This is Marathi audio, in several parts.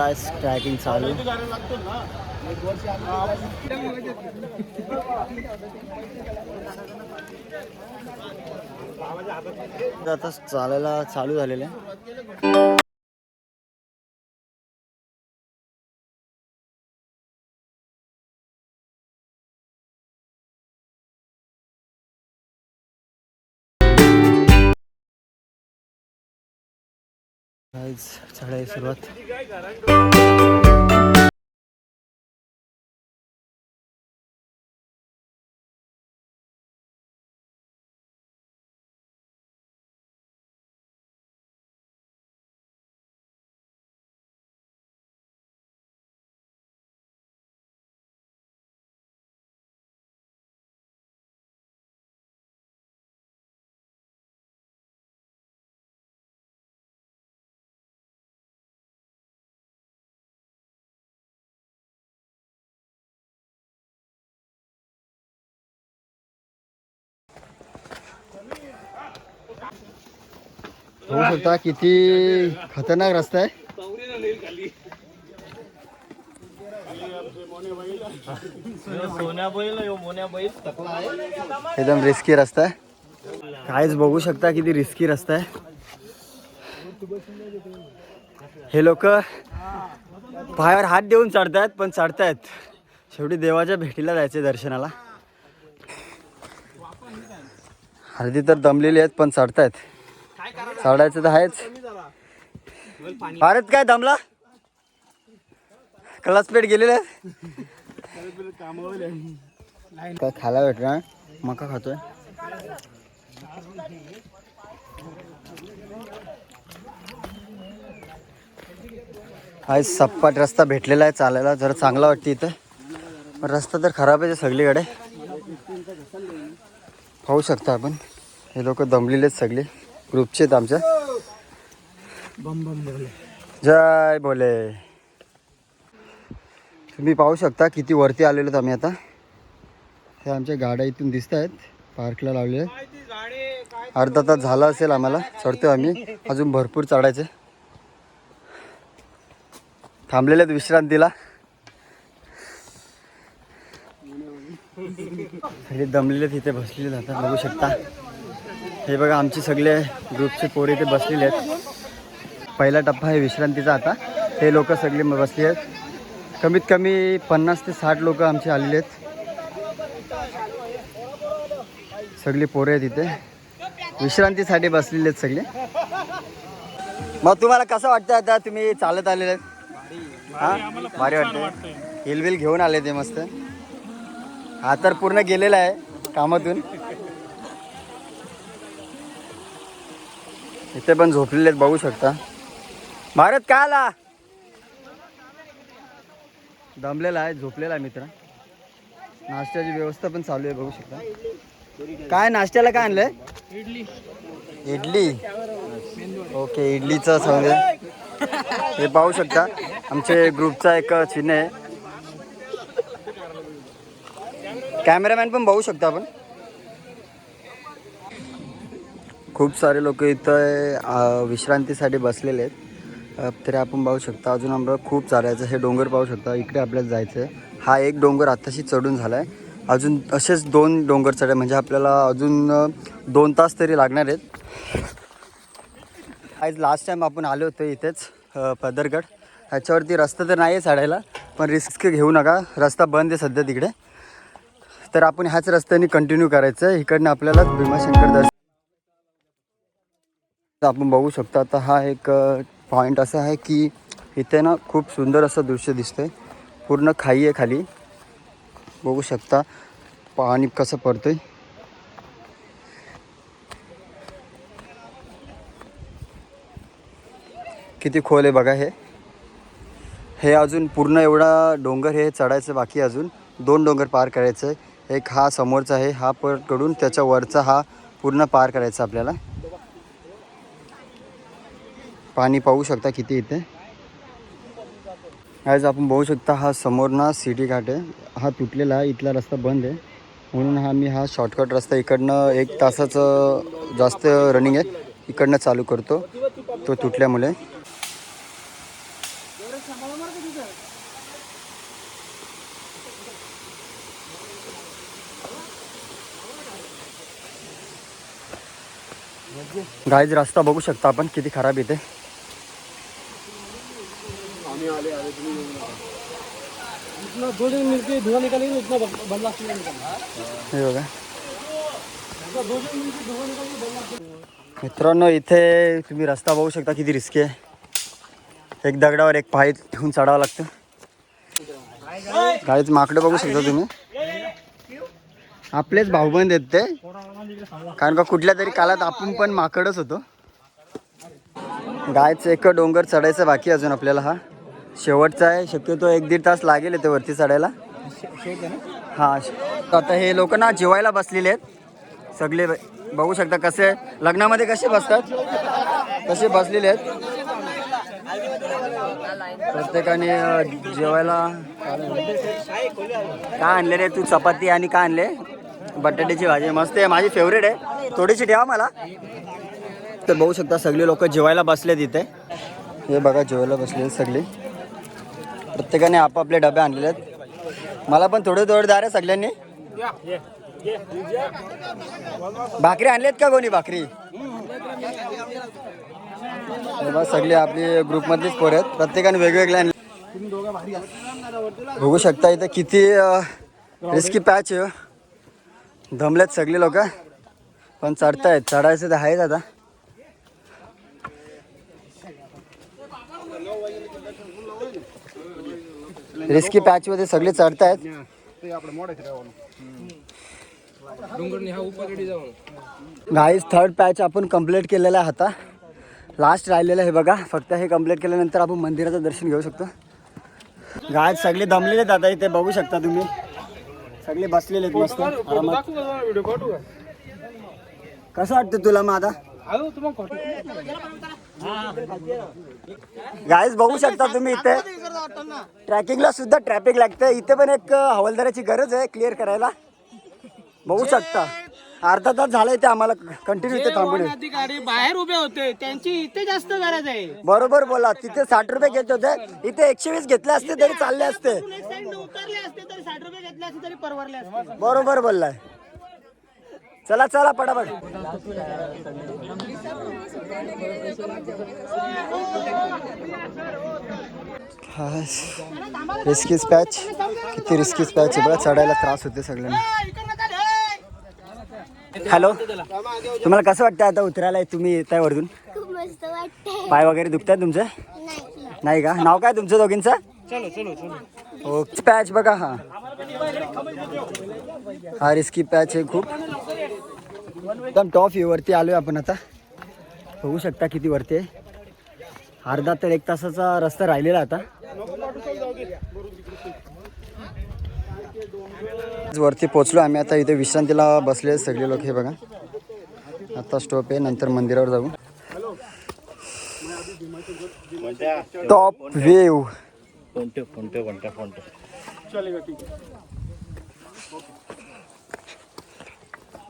गायस ट्रॅकिंग चालू. आता चालायला चालू झालेलं आहे. चढाई सुरुवात. होऊ शकता किती खतरनाक रस्ता आहे. एकदम रिस्की रस्ता आहे. काहीच बघू शकता किती रिस्की रस्ता आहे. हे लोक बाहेर हात देऊन चढतायत पण चढतायत. शेवटी देवाच्या भेटीला जायचे दर्शनाला. हळदी तर दमलेली आहेत पण चढतायत. चढायचं तर आहेच. भारत काय दमला क्लासपेट गेलेले आहेत काय खायला भेटणार मका खातोय. आज सपाट रस्ता भेटलेला आहे चालायला. जरा चांगला वाटते इथं. पण रस्ता तर खराब आहे सगळीकडे. पाहू शकता आपण. हे लोक दमलेले आहेत सगळे. ग्रुपचे आहेत आमच्या. जय बोले तुम्ही पाहू शकता किती वरती आलेलो आम्ही आता. हे आमच्या गाड्या इथून दिसत आहेत. पार्कला लावले अर्धा तास झाला असेल आम्हाला. चढतोय आम्ही. अजून भरपूर चढायचे थांबलेले आहेत विश्रांतीला. सगळे दमलेले तिथे बसलेले जातात बघू शकता. हे बघा आमचे सगळे ग्रुपचे पोरे इथे बसलेले आहेत. पहिला टप्पा आहे विश्रांतीचा आता. हे लोक सगळे म- बसले आहेत. कमीत कमी पन्नास ते साठ लोक आमचे आलेले आहेत. सगळे पोरे आहेत इथे. विश्रांतीसाठी बसलेले आहेत सगळे. मग तुम्हाला कसं वाटतं आता? तुम्ही चालत आलेले आहेत. हां? भारी वाटतं हिलविल घेऊन आले ते मस्त. हा तर पूर्ण गेलेला आहे कामातून. इथे पण झोपलेले आहेत बघू शकता. भारत का आला? दमलेला आहे झोपलेला आहे मित्र. नाश्त्याची व्यवस्था पण चालू आहे बघू शकता. काय नाश्त्याला काय आणलंय? इडली. इडली ओके इडलीचं सांग हे पाहू शकता. आमचे ग्रुपचा एक चिन्ह आहे. कॅमेरामॅन पण बघू शकता आपण. खूप सारे लोक इथं विश्रांतीसाठी बसलेले आहेत. तरी आपण पाहू शकता अजून आम्हाला खूप चालायचं हे डोंगर पाहू शकता इकडे आपल्याला जायचं आहे हा एक डोंगर आत्ताशी चढून झाला आहे अजून असेच दोन डोंगर चढ म्हणजे आपल्याला अजून दोन तास तरी लागणार आहेत. आज लास्ट टाइम आपण आलो होतो इथेच पदरगड. ह्याच्यावरती रस्ता तर नाही आहे चढायला पण रिस्क घेऊ नका. रस्ता बंद आहे सध्या तिकडे. तर आपण ह्याच रस्त्याने कंटिन्यू करायचं आहे इकडनं आपल्याला भीमाशंकर दर्शन आपण बघू शकता आता हा एक पॉईंट असा आहे की इथे ना खूप सुंदर असं दृश्य दिसतंय. पूर्ण खाई आहे खाली. बघू शकता पाणी कसं पडतंय. किती खोल आहे बघा हे. हे अजून पूर्ण एवढा डोंगर हे चढायचं बाकी अजून. दोन डोंगर पार करायचं आहे एक हा समोरचा आहे हा पकडून त्याच्या वरचा हा पूर्ण पार करायचा आपल्याला. पाणी पाहू शकता किती इथे. आज आपण बघू शकता हा समोर ना सिटी घाट आहे. हा तुटलेला आहे इथला रस्ता बंद आहे. म्हणून हा मी हा शॉर्टकट रस्ता इकडनं एक तासाचं जास्त रनिंग आहे. इकडनं चालू करतो. तो तुटल्यामुळे. गायज रस्ता बघू शकता आपण किती खराब येते इथे जितना दो दिन मिलके धुआं निकालेंगे उतना बन लाख निकालेंगे। हे बघा मित्रांनो इथे तुम्ही रस्ता बघू शकता किती रिस्की आहे. एक दगडावर एक पाय ठेवून चढावं लागतं. काहीच माकडं बघू शकता तुम्ही. आपलेच भाऊबंद आहेत ते. कारण का कुठल्या तरी काळात आपण पण माकडच होतो. गायचं एक डोंगर चढायचं बाकी अजून आपल्याला हा. शेवटचा आहे. शक्यतो एक दीड तास लागेल ते वरती चढायला. हा आता हे लोक ना जेवायला बसलेले आहेत. सगळे बघू शकता कसे लग्नामध्ये कसे बसतात? कसे बसलेले आहेत? प्रत्येकाने जेवायला काय आणले रे तू? चपाती आणि काय आणले? बटाट्याची भाजी. मस्त आहे. माझी फेवरेट आहे. थोडीशी ठेवा मला. तर बघू शकता सगळे लोक जेवायला बसले तिथे हे बघा जेवायला बसले सगळे. प्रत्येकाने आपापले डबे आणलेले आहेत. मला पण थोडे थोडे दार आहे सगळ्यांनी. भाकरी आणलेत का कोणी भाकरी? हे सगळे आपली ग्रुपमधलीच पोर आहेत. प्रत्येकाने वेगवेगळे आणले. बघू शकता इथे किती रिस्की पॅच धमलेत सगळे लोक. पण चढतायत. चढायचं तर आहेच आता. रिस्की पॅच मध्ये सगळे चढतायत. हा गाईज थर्ड पॅच आपण कंप्लीट केलेला आहे आता. लास्ट राहिलेलं आहे बघा. फक्त हे कंप्लीट केल्यानंतर आपण मंदिराचं दर्शन घेऊ शकतो. गाय सगळे दमलेले आहेत आता इथे. बघू शकता तुम्ही. सगळे बसलेले आहेत मस्त. कसं वाटतं तुला मग आता? गाईज बघू शकता तुम्ही इथे. ट्रॅकिंगला सुद्धा ट्रॅफिक लागतं. इथे पण एक हवालदाराची गरज आहे क्लिअर करायला. बघू शकता. अर्धा तास झालाय ते आम्हाला कंटिन्यू इथे थांबून. अधिकारी बाहेर उभे होते त्यांची इथे जास्त गरज आहे. बरोबर बोला. तिथे साठ रुपये घेत होते. इथे एकशे वीस घेतले असते तरी चालले असते. एक साईड उतरले असते तरी साठ रुपये घेतले असते तरी परवरले असते. बरोबर बोललाय. चला चला पटापट. रिस्कीच पॅच. किती रिस्कीच पॅच आहे बघा चढायला त्रास होते सगळ्यांना. हॅलो तुम्हाला कसं वाटतं आता उतरायला तुम्ही येत आहे वरतून पाय वगैरे दुखतात तुमचे? नाही. नाही का? नाव काय तुमचं दोघींचं? चलो चलो चलो. ओके पॅच बघा हा. हा रिस्की पॅच आहे खूप. एकदम टॉप वरती आलोय आपण आता. बघू शकता किती वरती आहे. अर्धा तर एक तासाचा रस्ता राहिलेला आता. वरती पोचलो आम्ही आता इथे विश्रांतीला बसले सगळे लोक हे बघा. आता स्टॉप आहे नंतर मंदिरावर जाऊ. टॉप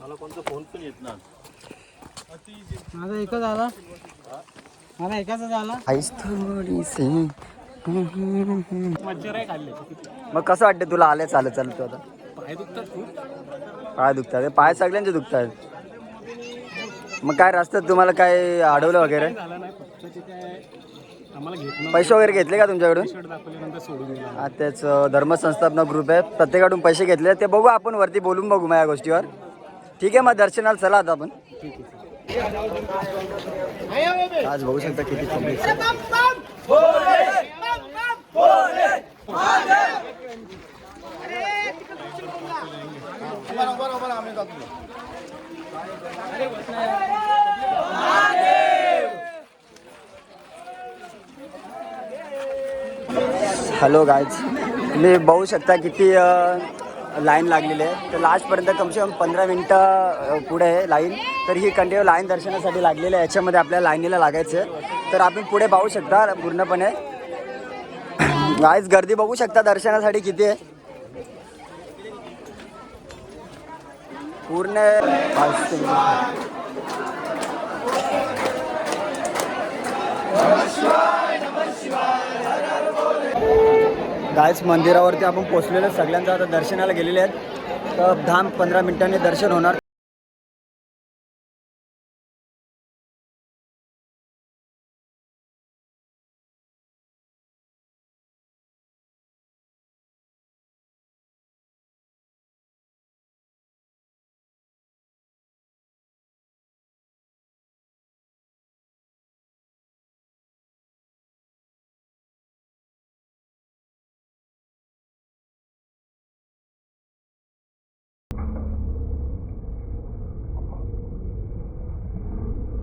व्ह्यू माझा एकच आला मला एकाच आला आईस थोडीशी मच्छर आहे खाल्ले. मग कसं वाटतं तुला? आलं चालत चालत तू आता. पाय दुखतात खूप. पाय दुखतात. हे पाय सगळ्यांचे दुखतात. मग काय रस्त्यात तुम्हाला काय अडवलं वगैरे? झालं नाही. फक्त ते काय आम्हाला घेतलं पैसे वगैरे घेतले का तुमच्याकडून? शर्ट दाखवल्यानंतर सोडून दिला. हा तेच अं, धर्मसंस्थापना ग्रुप आहे. प्रत्येकाकडून पैसे घेतले. ते बघू आपण वरती बोलून बघू मग या गोष्टीवर. ठीक आहे मग दर्शनाला चला आता आपण आज बघू शकता किती. हॅलो गायज तुम्ही बघू शकता किती लाईन लागलेली आहे. तर लास्टपर्यंत कमसे कम पंधरा मिनटं पुढे आहे लाईन. तर ही कंटिन्यू लाईन दर्शनासाठी लागलेली आहे. याच्यामध्ये आपल्या लाईनीला लागायचं आहे. तर आपण पुढे पाहू शकता पूर्णपणे. आज गर्दी बघू शकता दर्शनासाठी किती आहे. पूर्ण गायच मंदिरावरती आपण पोचलेलो सगळ्यांचं आता दर्शनाला गेलेले आहेत. तर दहा पंधरा मिनिटांनी दर्शन होणार.